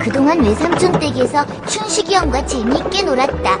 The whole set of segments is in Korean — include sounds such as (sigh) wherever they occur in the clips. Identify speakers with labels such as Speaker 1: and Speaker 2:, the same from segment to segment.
Speaker 1: 그동안 외삼촌 댁에서 춘식이 형과 재미있게 놀았다.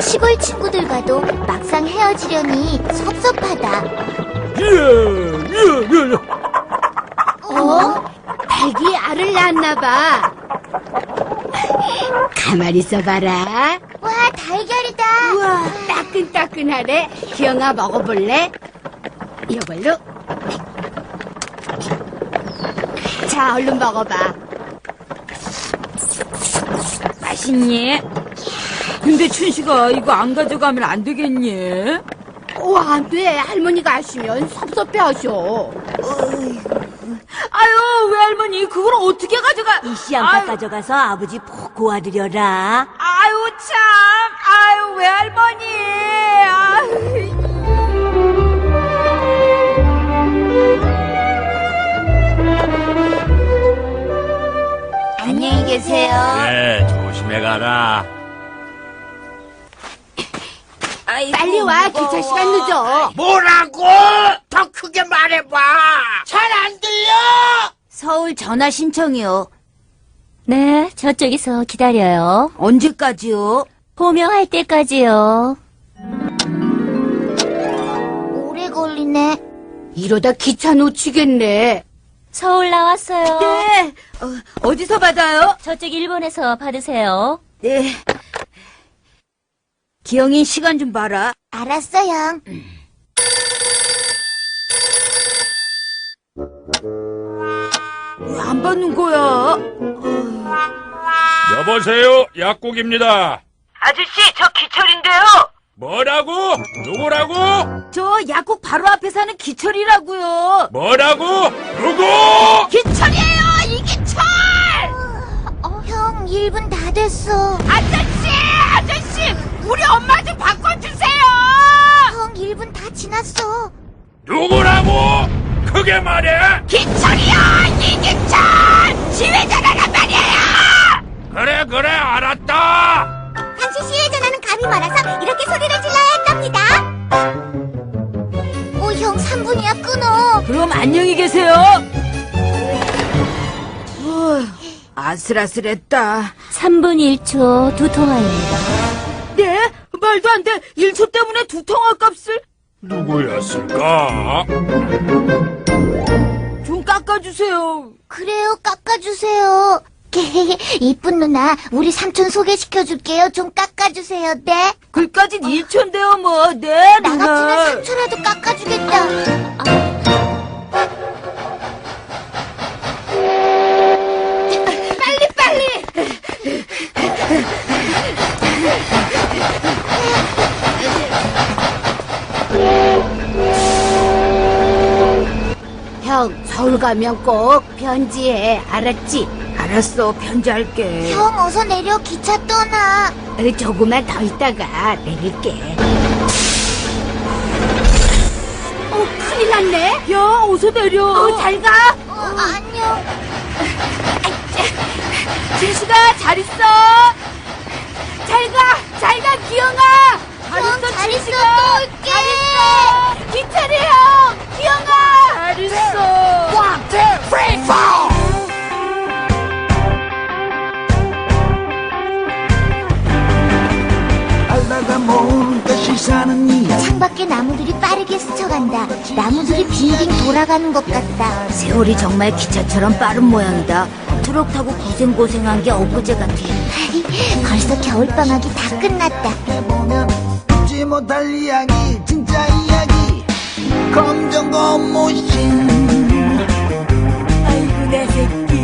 Speaker 1: 시골 친구들과도 막상 헤어지려니 섭섭하다.
Speaker 2: 예, 예, 예.
Speaker 1: 어?
Speaker 3: 닭이 알을 낳았나 봐. 가만히 있어봐라.
Speaker 1: 와, 달걀이다.
Speaker 3: 우와, 따끈따끈하네. 기영아, 먹어볼래? 이걸로. 자, 얼른 먹어봐.
Speaker 4: 맛있니? 근데 춘식아 이거 안 가져가면 안 되겠니?
Speaker 3: 와, 안 돼. 할머니가 아시면 섭섭해 하셔.
Speaker 4: 아유 외할머니 그걸 어떻게 가져가?
Speaker 5: 이 씨앗밥
Speaker 4: 아유,
Speaker 5: 가져가서 아버지 푹 고아드려라.
Speaker 4: 아유 참 아유 외할머니
Speaker 2: 네, 조심해 가라.
Speaker 3: 빨리 와. 기차 시간 늦어.
Speaker 6: 뭐라고? 더 크게 말해봐. 잘 안 들려.
Speaker 5: 서울 전화 신청이요.
Speaker 7: 네, 저쪽에서 기다려요.
Speaker 5: 언제까지요?
Speaker 7: 호명할 때까지요.
Speaker 1: 오래 걸리네.
Speaker 3: 이러다 기차 놓치겠네.
Speaker 7: 서울 나왔어요.
Speaker 4: 네 어, 어디서 받아요?
Speaker 7: 저쪽 일본에서 받으세요.
Speaker 5: 네. 기영이 시간 좀 봐라.
Speaker 1: 알았어, 형.
Speaker 4: 왜 안 받는 거야?
Speaker 2: 여보세요, 약국입니다.
Speaker 4: 아저씨 저 기철인데요.
Speaker 2: 뭐라고? 누구라고?
Speaker 4: 저 약국 바로 앞에 사는 기철이라고요.
Speaker 2: 뭐라고? 누구?
Speaker 4: 기철이에요 이기철.
Speaker 1: 어, 형, 1분 다 됐어.
Speaker 4: 아저씨 아저씨 우리 엄마 좀 바꿔주세요.
Speaker 1: 형, 1분 다 지났어.
Speaker 2: 누구라고? 크게 말해.
Speaker 4: 기철이야 아슬아슬했다.
Speaker 7: 3분 1초 두 통화입니다.
Speaker 4: 네? 말도 안 돼. 1초 때문에 두 통화 값을
Speaker 2: 누구였을까?
Speaker 4: 좀 깎아주세요.
Speaker 1: 그래요, 깎아주세요. (laughs) 이쁜 누나, 우리 삼촌 소개시켜줄게요. 좀 깎아주세요, 네?
Speaker 4: 글까진 1초인데요, 뭐. 네,
Speaker 1: 나
Speaker 4: 누나.
Speaker 1: 같으면 삼촌라도 깎아
Speaker 3: 가면 꼭 편지해. 알았지?
Speaker 4: 알았어, 편지할게.
Speaker 1: 형, 어서 내려, 기차 떠나.
Speaker 3: 어, 조금만 더 있다가 내릴게. 어, 큰일 났네.
Speaker 4: 야, 어서 내려.
Speaker 3: 어, 잘 가.
Speaker 1: 어, 안녕.
Speaker 4: 진수가 잘 있어. 잘 가, 잘 가, 기영아. 잘
Speaker 1: 형,
Speaker 4: 있어,
Speaker 1: 잘 있어,
Speaker 4: 진수가.
Speaker 1: 또 올게.
Speaker 4: 잘
Speaker 8: 사는 이야기
Speaker 1: 창밖에 나무들이 빠르게 스쳐간다. 나무들이 빙빙 돌아가는 것 같다.
Speaker 5: 세월이 정말 기차처럼 빠른 모양이다. 트럭 타고 고생고생한 게 엊그제 같아. (laughs)
Speaker 1: 벌써 겨울방학이 다 끝났다.
Speaker 8: 해보면 잊지 못할 이야기 진짜 이야기 검정고 모신
Speaker 5: 아이고, 내 새끼.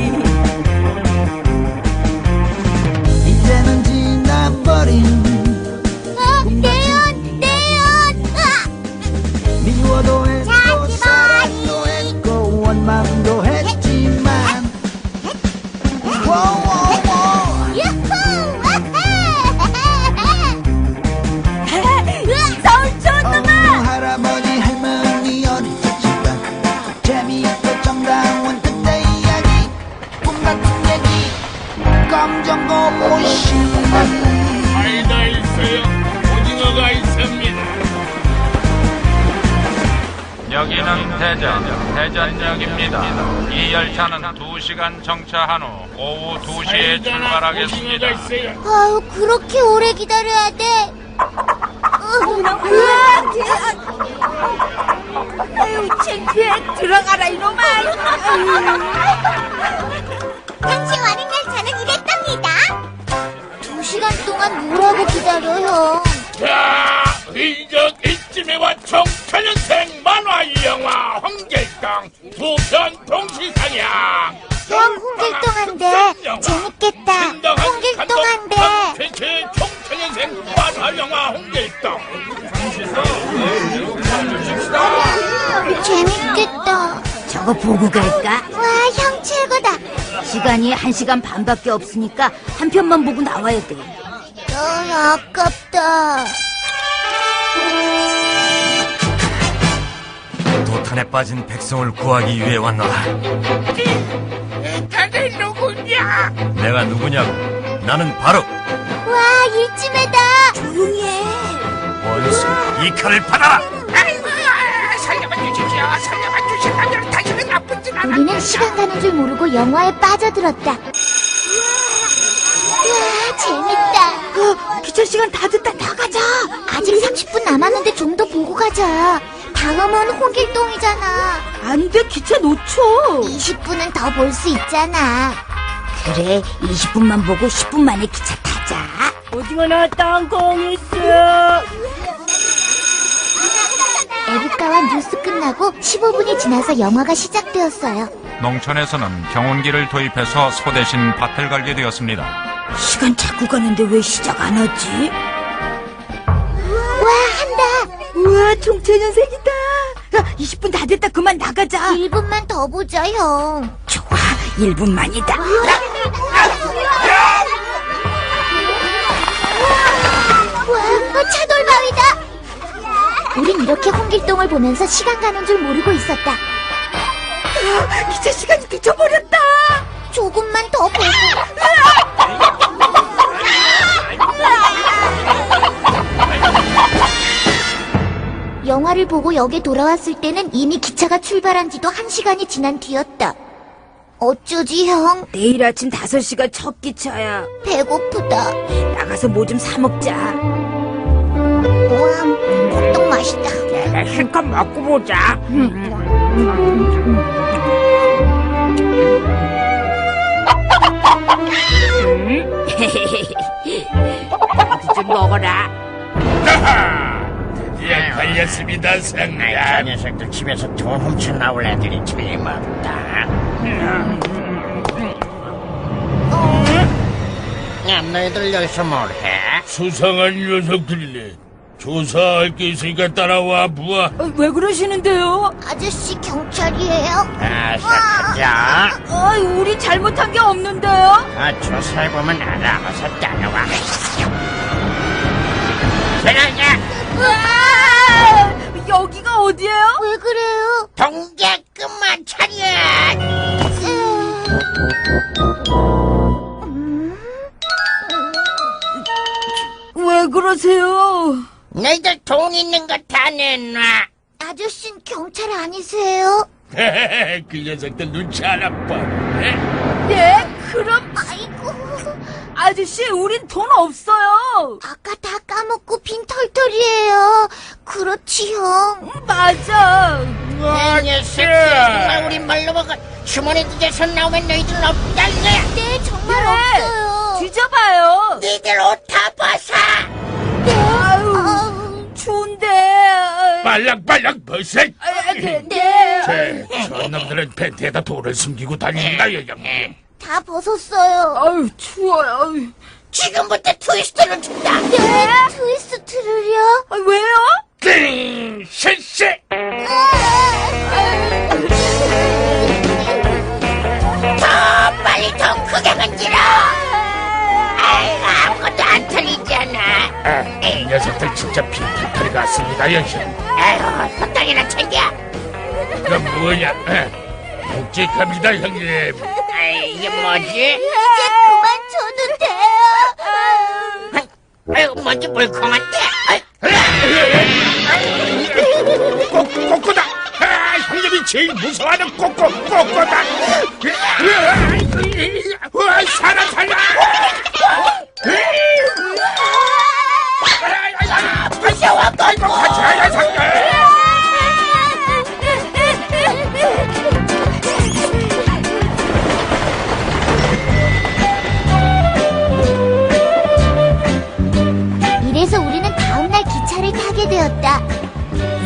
Speaker 9: 대전, 대전역입니다. 이 열차는 2시간 정차한 후 오후 2시에 출발하겠습니다.
Speaker 1: 아유, 그렇게 오래 기다려야 돼.
Speaker 4: 아유, 창피해. 들어가라, 이놈아.
Speaker 1: 당시 완행 열차는 이랬답
Speaker 2: 홍길동 두편 동시상영.
Speaker 1: 형 홍길동한데 재밌겠다. 홍길동한데
Speaker 2: 최최 청천연생 만화 영화 홍길동.
Speaker 1: 재밌겠다.
Speaker 5: 저거 보고 갈까?
Speaker 1: 와, 형 최고다.
Speaker 5: 시간이 한 시간 반밖에 없으니까 한 편만 보고 나와야 돼.
Speaker 1: 너무 아깝다.
Speaker 10: 도탄에 빠진 백성을 구하기 위해 왔노라.
Speaker 2: 다들 누구냐?
Speaker 10: 내가 누구냐고? 나는 바로
Speaker 1: 와, 일찜에다. 조용히 해.
Speaker 10: 원수 이 칼을 받아라.
Speaker 2: 아이고, 살려봐 주십시오. 살려봐 주시면 다시는 나쁜 짓 안.
Speaker 1: 우리는 시간 가는 줄 모르고 영화에 빠져들었다. 와, 재밌다. 어, 기차 시간 다 됐다. 나가자. 아직 30분 남았는데 좀 더 보고 가자. 다음은 홍길동이잖아.
Speaker 5: 안 돼, 기차 놓쳐.
Speaker 1: 20분은 더 볼 수 있잖아.
Speaker 5: 그래, 20분만 보고 10분 만에 기차 타자.
Speaker 6: 어디가나 땅콩 있어.
Speaker 1: 에리카와 뉴스 끝나고 15분이 지나서 영화가 시작되었어요.
Speaker 9: 농촌에서는 경운기를 도입해서 소 대신 밭을 갈게 되었습니다.
Speaker 5: 시간 자꾸 가는데 왜 시작 안 하지? 우와, 총체년색이다. 야, 20분 다 됐다. 그만 나가자.
Speaker 1: 1분만 더 보자, 형.
Speaker 5: 좋아, 1분만이다.
Speaker 1: 와, 차돌바위다. 우린 이렇게 홍길동을 보면서 시간 가는 줄 모르고 있었다.
Speaker 5: 기차 시간이 미쳐버렸다.
Speaker 1: 조금만 더 보고. 영화를 보고 역에 돌아왔을 때는 이미 기차가 출발한 지도 한 시간이 지난 뒤였다. 어쩌지, 형?
Speaker 5: 내일 아침 5시가 첫 기차야.
Speaker 1: 배고프다.
Speaker 5: 나가서 뭐 좀 사 먹자.
Speaker 1: 우와, 호떡 맛있다.
Speaker 6: 내가 실컷 먹고 보자. (laughs) (laughs) 나도 좀 먹어라. (laughs)
Speaker 2: 예, 걸렸습니다,
Speaker 6: 저
Speaker 2: 성남.
Speaker 6: 녀석들 집에서 돈 훔쳐 나올 애들이 틀림없다. 야, 너희들 여기서 뭘 해?
Speaker 2: 수상한 녀석들이네. 조사할 게 있으니까 따라와, 부하.
Speaker 5: 왜 그러시는데요?
Speaker 1: 아저씨 경찰이에요?
Speaker 6: 아, 가자.
Speaker 5: 아, 우리 잘못한 게 없는데요?
Speaker 6: 아, 조사해보면 알아. 어서 따라와.
Speaker 5: 여기가 어디예요?
Speaker 1: 왜 그래요?
Speaker 6: 동계 끝만 차려!
Speaker 5: 왜 그러세요?
Speaker 6: 너희들 돈 있는 거 다 내놔.
Speaker 1: 아저씨는 경찰 아니세요? (laughs)
Speaker 2: 그 녀석들 눈치 안 아파. 예?
Speaker 5: 예, 그럼 아저씨, 우린 돈 없어요.
Speaker 1: 아까 다 까먹고 빈 털털이에요. 그렇지, 형.
Speaker 5: 맞아.
Speaker 6: 이 녀석들, 정말 우리 말로 먹어. 주머니 뒤에서 나오면 너희들은 없다는 거야.
Speaker 1: 네, 정말
Speaker 5: 그래.
Speaker 1: 없어요.
Speaker 5: 뒤져봐요.
Speaker 6: 니들 옷 다 벗어.
Speaker 5: 아유,
Speaker 1: 아우,
Speaker 5: 추운데.
Speaker 2: 빨랑빨랑 벗어.
Speaker 5: 아, 네, 네.
Speaker 2: 제, 저놈들은 팬티에다 돌을 숨기고 다닌다, 여경.
Speaker 1: 다 벗었어요.
Speaker 5: 아유, 추워요. 아유.
Speaker 6: 지금부터 트위스트를 준다.
Speaker 1: 네, 트위스트를요?
Speaker 5: 아, 왜요?
Speaker 2: 띵! 실시!
Speaker 6: 더 빨리 더 크게 만들어. 아이고, 아무것도 안 틀리잖아.
Speaker 2: 아, 이 녀석들 진짜 빈털터리 같습니다, 여경.
Speaker 6: 아이고, 포장이나 챙겨.
Speaker 2: 이건 뭐냐? 에, 묵직합니다, 형님.
Speaker 6: 아이, 이게 뭐지?
Speaker 1: 이제 그만 줘도 돼요.
Speaker 6: 아이고, 뭔지 물컹한데. 아이,
Speaker 2: 꼬꼬다! 아, 제일 무서워하는 꼬꼬 꼬꼬다. 와, 살아 살아.
Speaker 1: 되었다.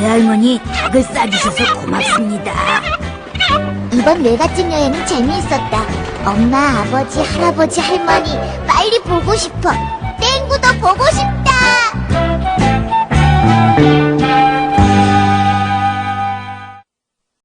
Speaker 5: 외할머니 닭을 싸주셔서 고맙습니다.
Speaker 1: 이번 외갓집 여행은 재미있었다. 엄마, 아버지, 할아버지, 할머니, 빨리 보고 싶어. 땡구도 보고 싶다.